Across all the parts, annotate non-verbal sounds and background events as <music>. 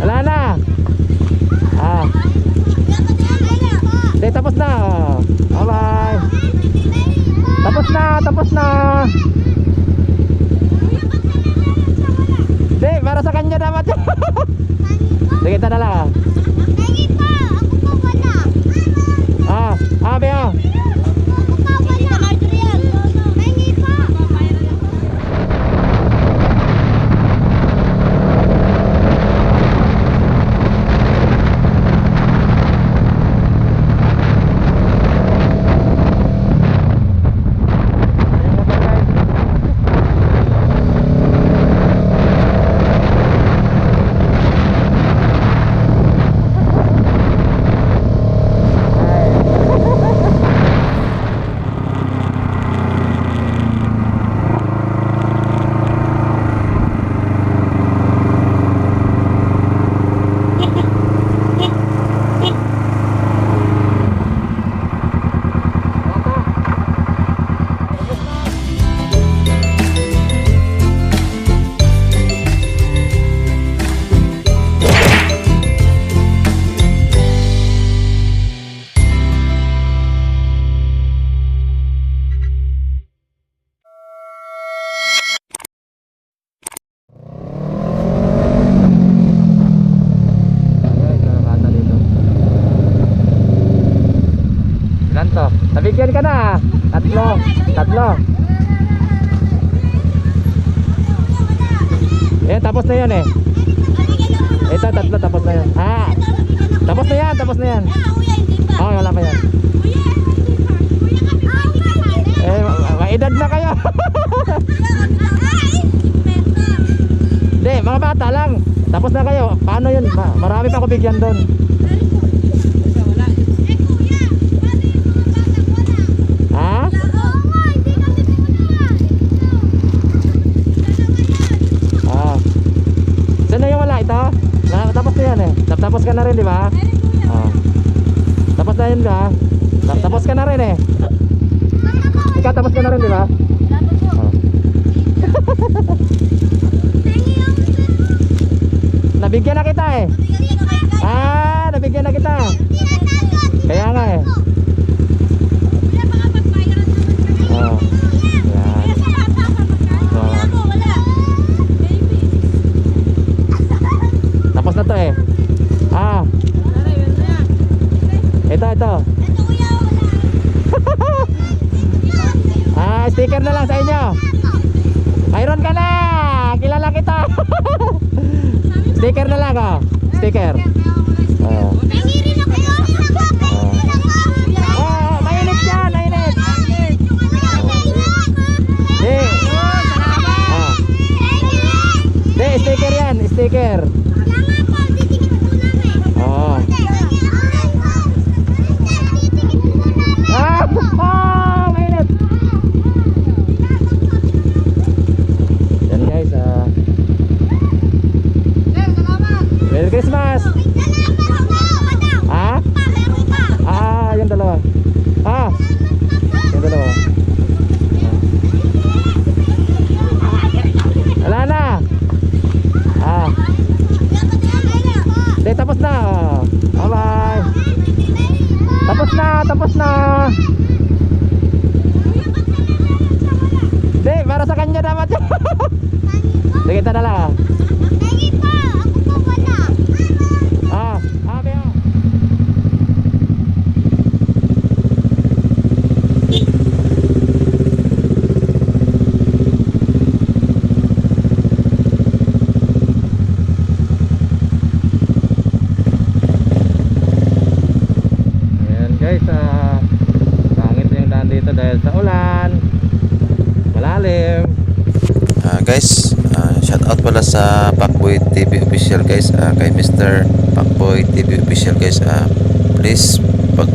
Wala na. Ah. Hindi, tapos na. Bye-bye. Tapos na, tapos na. Hindi, para sa kanya dapat. <laughs> Sige, na lang. ah. Ah, ah, Bea. Oh, wala pa yan. Eh, ma- ma- maedad na kayo. Hindi, mga bata lang. Tapos na kayo. Paano yun? Ma- marami pa ako bigyan doon. Tapos ka na rin, di ba? Ah. Na yun ka. Tap- Tapos ka na rin eh. Ikaw tapos ka na rin, di ba? Ah. <laughs> Nabigyan na kita eh. Ah, nabigyan na kita. Kaya nga eh. Ah. Ito, ito. Ah, sticker na lang sa inyo. Mayroon ka na. Kilala kita. sticker na lang oh. Sticker. Ah. Oh, mainit yan, mainit. Eh. Ah. Di, sticker yan, sticker. Guys, ah, shout out pala sa Pacboy TV official guys, ah, kay Mr. Pacboy TV official guys. Ah, please pag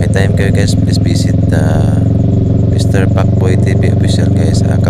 may time kayo guys, please visit ah, Mr. Pacboy TV official guys. Ah,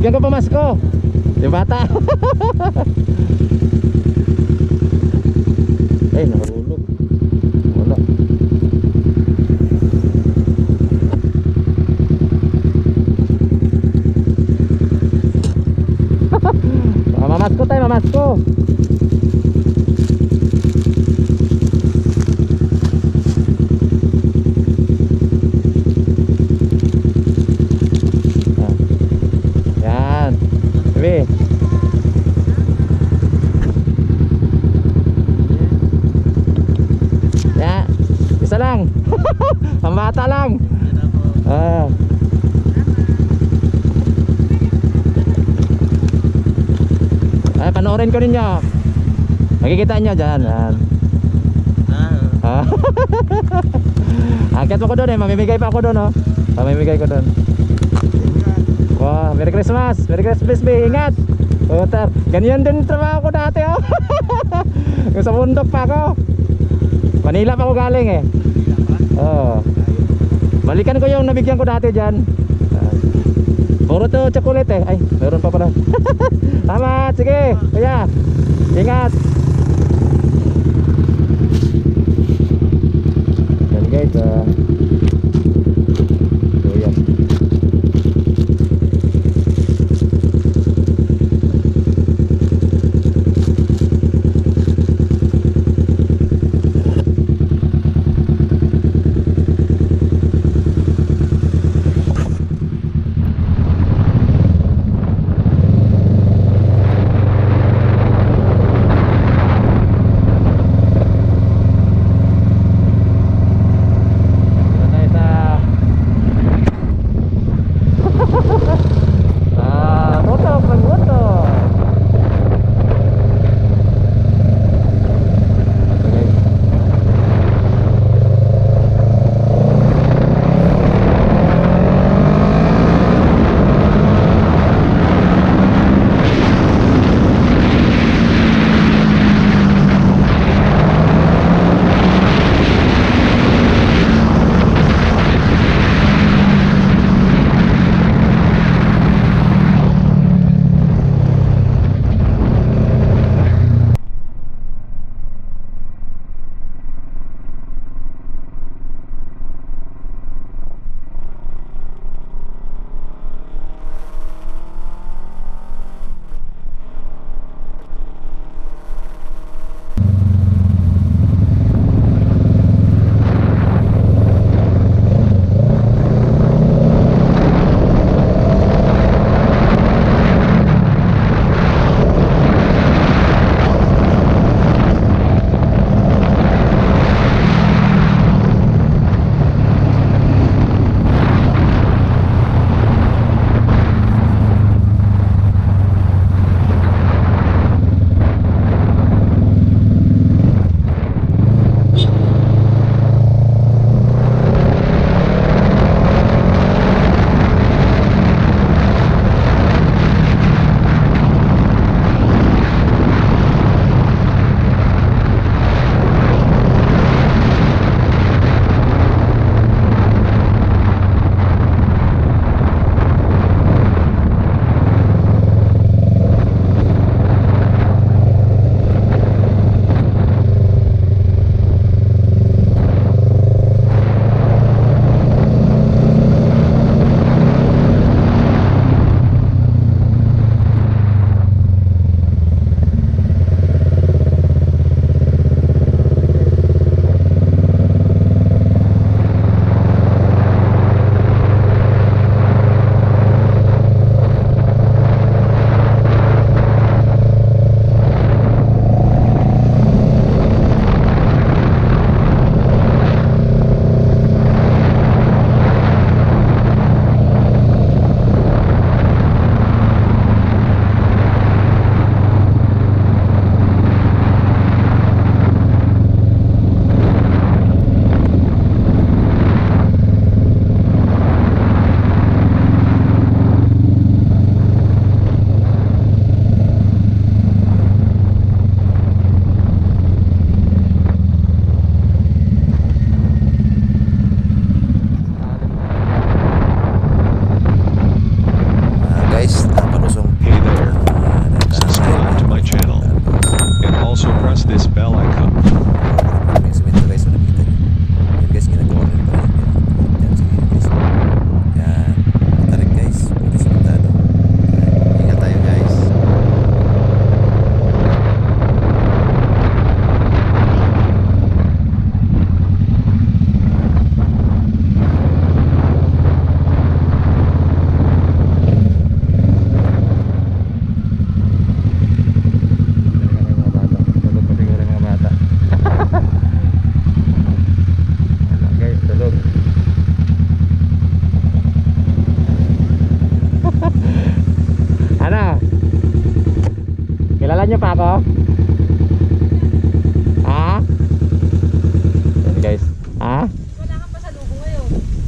Bigyan ko pamasko. Yung bata. <laughs> Ay, nahulog. Wala. <laughs> Mamasko tayo, mamasko. Ah. Yan. Sabi. Ya, isa lang. Pambata lang. Ah. Panoorin ko ninyo. Makikita nyo dyan. Yan. Ah. <laughs> Akit mo ko doon eh. Mamimigay pa ako doon oh. Mamimigay ko doon. Wah, Merry Christmas. Merry Christmas, be. Ingat. Putar. Ganyan din trabaho ko dati, oh. <laughs> Yung sa bundok pa ako. Manila pa ako galing, eh. Oo. Balikan ko yung nabigyan ko dati dyan. Puro to chocolate, eh. Ay, meron pa pala. <laughs> Tama, sige. Kuya. Ingat. Yan guys, ah. So,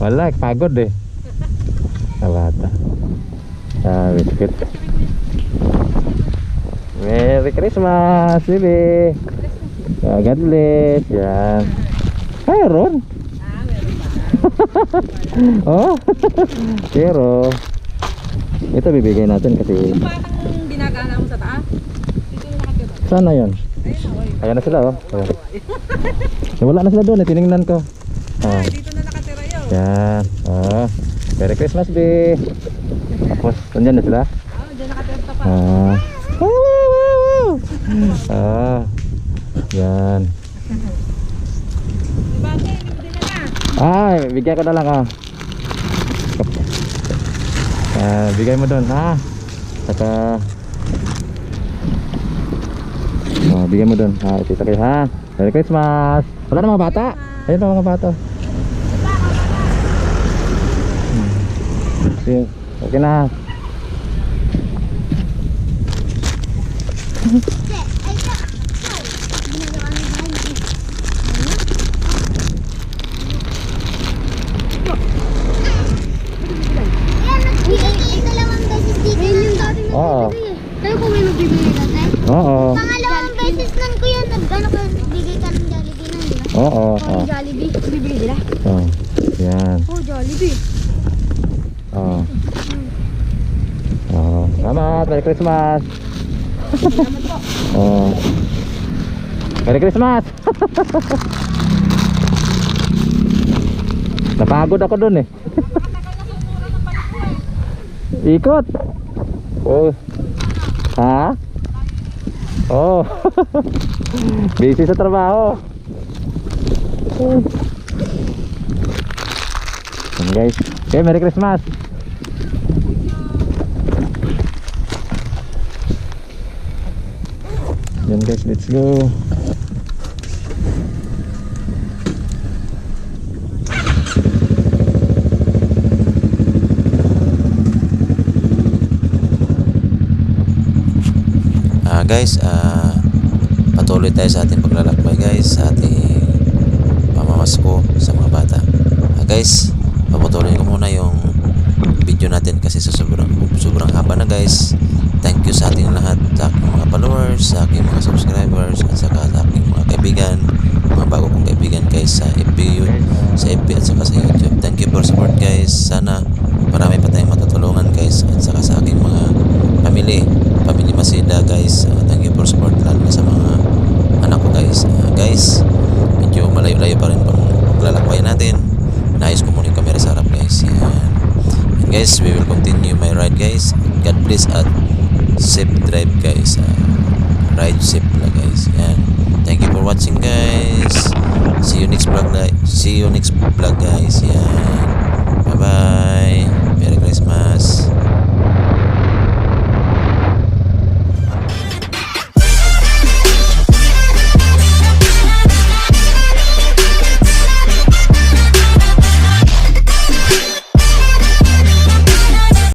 Wala, pagod eh. Sa bata. Ah, biscuit. Merry Christmas, baby. Ah, God bless. Yan. Mayroon. <laughs> oh. <laughs> Pero ito bibigay natin kasi Parang binagana mo sa taas. Sana yon. Oh, Ayan na sila oh. Ayan. Eh, Wala na sila doon eh, tiningnan ko. Oh. Ay, dito na nakatira yun. Yan. Oh. Merry Christmas, B. Tapos, nandyan na sila? Ah, dyan nakatira sa pa. Ah. Woo, woo, woo, woo. Ah. Yan. Na. Ay, bigyan ko na lang ah. Ah, bigay mo doon ha. Saka Oh, bigyan mo doon. Ha, ito kayo ha. Merry Christmas. Wala na mga bata. Ayun na mga bata. Sige, Okay na. Oo. Kayo po may magbibigay dati? Oo. Pangalawang beses lang ko yan. Nagano ka nagbigay ka ng Jollibee na, di ba? Oo. Oh. Jollibee. Bibigay nila? Oh. Yan. Oh, Jollibee. Oh. Oh. Salamat. Merry Christmas. <laughs> oh. Merry Christmas. <laughs> Napagod ako dun eh. <laughs> Ikot. Oh. Ha? Oh. Busy sa trabaho. Yan guys. Okay, Merry Christmas. Yan guys, let's go. Ah guys, ah patuloy tayo sa ating paglalakbay guys, sa ating pamamasko sa mga bata. Ah guys, paputuloy ko muna yung video natin kasi sa sobrang sobrang haba na guys. Thank you sa ating lahat, sa aking mga followers, sa aking mga subscribers, at saka sa aking mga kaibigan, mga bago kong kaibigan guys sa FB, sa FB at saka sa YouTube. Thank you for support guys. Sana marami pa tayong matutulungan guys at saka sa aking mga family, family Masida guys. Uh, thank you for support lalo sa mga anak ko guys. Uh, guys, medyo malayo-layo pa rin pang paglalakbay natin. Nais ko muna yung camera sa harap guys. Yan. And guys, we will continue my ride guys. God bless at safe drive guys uh, ride safe na guys. Yan. Thank you for watching guys. See you next vlog see you next vlog guys. Yan. Bye bye Merry Christmas.